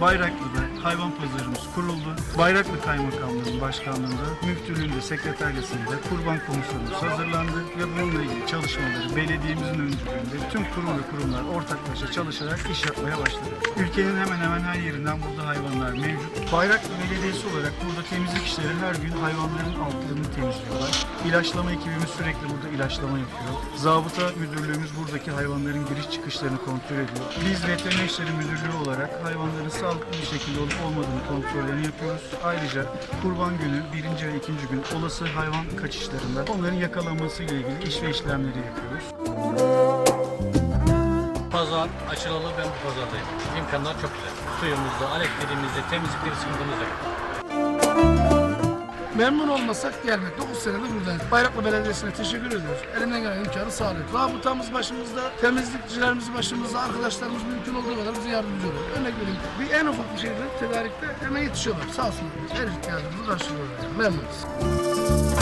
Bayraklı'da hayvan pazarımız kuruldu. Bayraklı Kaymakamlığı'nın başkanlığında, müftülüğünde, sekreteryasında kurban komisyonumuz hazırlandı ve bununla ilgili çalışmaları belediyemizin öncülüğünde tüm kurum ve kurumlar ortaklaşa çalışarak iş yapmaya başladı. Ülkenin hemen hemen her yerinden burada hayvanlar mevcut. Bayraklı Belediyesi olarak burada temizlik işleri her gün hayvanların altlarını temizliyorlar. İlaçlama ekibimiz sürekli burada ilaçlama yapıyor. Zabıta müdürlüğümüz buradaki hayvanların giriş çıkışlarını kontrol ediyor. Biz veteriner işleri müdürlüğü olarak hayvanların sağlıklı bir şekilde olup olmadığını kontrollerini yapıyoruz. Ayrıca kurban günü, birinci ve ikinci gün olası hayvan kaçışlarında onların yakalanmasıyla ilgili iş ve işlemleri yapıyoruz. Pazar açılalı ben bu pazardayım. İmkanlar çok güzel. Suyumuzda, elektriğimizde, temizlikleri sıkıntımız yok. Memnun olmasak gelmek. 9 senedir buradayız. Bayraklı Belediyesi'ne teşekkür ediyoruz. Elinden gelen imkanı sağlıyor. Rabıtamız başımızda, temizlikçilerimiz başımızda, arkadaşlarımız mümkün olduğu kadar bize yardımcı oluyor. Örnek vereyim. Bir en ufak bir şeyde tedarikte hemen yetişiyorlar. Sağ olsunlar. Her ihtiyacımızı karşılıyorlar. Memnunuz.